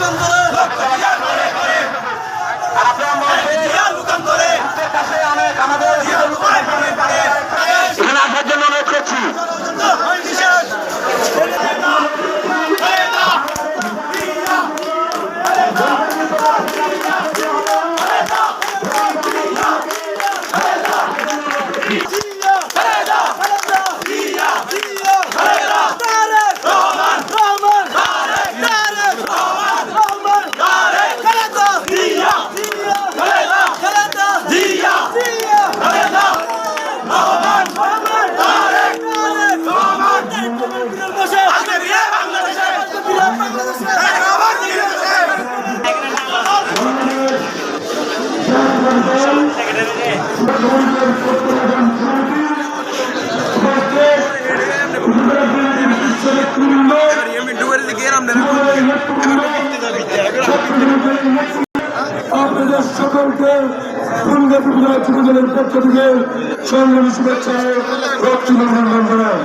만들어 আপনাদের সকলকে ফুলগাছি বিধায়ক যুবদলের পক্ষ থেকে সংগ্রামী শুভেচ্ছা জানাই।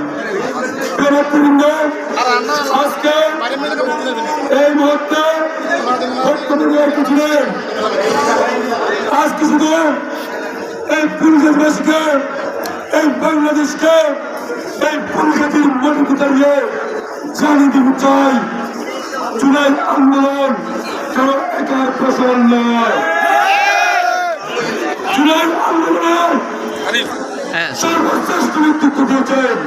নেতৃবৃন্দ আজকে এই মুহূর্তে বক্তব্য দেওয়ার কিছু নেই। আজকে এই বাংলাদেশকে, এই ফুলগাছির মাটিতে দাঁড়িয়ে জানিয়ে দিতে চাই। জুলাই আন্দোলন কেন একার ফসল নয়? জুলাই আন্দোলনের সর্বশ্রেষ্ঠ নেতৃত্ব দিয়েছেন।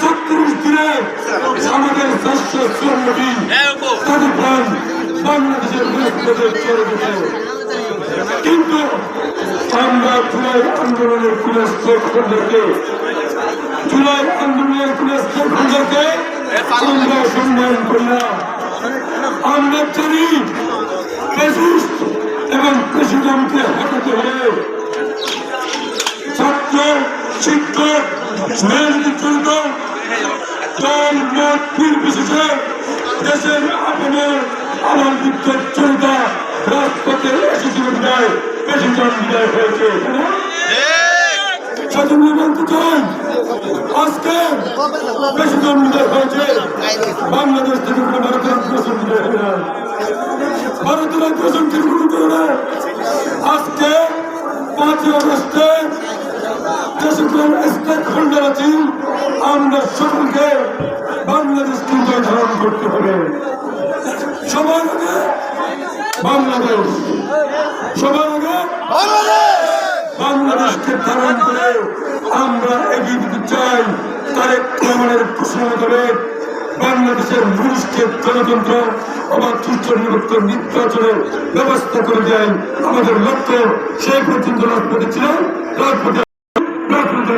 ছত্রিশ দিনে আমাদের চারশো চুয়ান্নটি প্রাণ বাংলাদেশের বিরুদ্ধে চলে গেছে। কিন্তু আমরা জুলাই আন্দোলনের কোন স্টেক হোল্ডারকে জুলাই আন্দোলনের কোন স্টেক হোল্ডারকে আমরা সম্মান করি না আমরা জানি ফ্যাসিস্ট এবং প্রেসিডেন্টকে হটাতে হলে ছাত্র শিক্ষক মেরুদণ্ড দল মত নির্বিশেষে দেশের আপনের আমার বিদ্যুৎ জনতা রাজপথে এসেছিল বিদায় প্রেসিডেন্ট বিদায় হয়েছে। সেজন্য বলতে চাই আজকে প্রেসিডেন্ট বিদায় হয়েছে। বাংলাদেশ থেকে কোনো ভারতের হোল্ডার আছি আমরা সকলকে বাংলাদেশ ধারণ করতে হবে। সবার বাংলাদেশ। সবার বাংলাদেশকে ধারণ করে আমরা এগিয়ে দিতে চাই তারেক রহমানের ঘোষণা করে বাংলাদেশের মানুষকে গণতন্ত্র অবাধ সুস্থ নিরক্ত নির্বাচনের ব্যবস্থা করে দেয়। আমাদের লক্ষ্য সেই পর্যন্ত রাজপথে ছিল, রাজপথে রাজপথে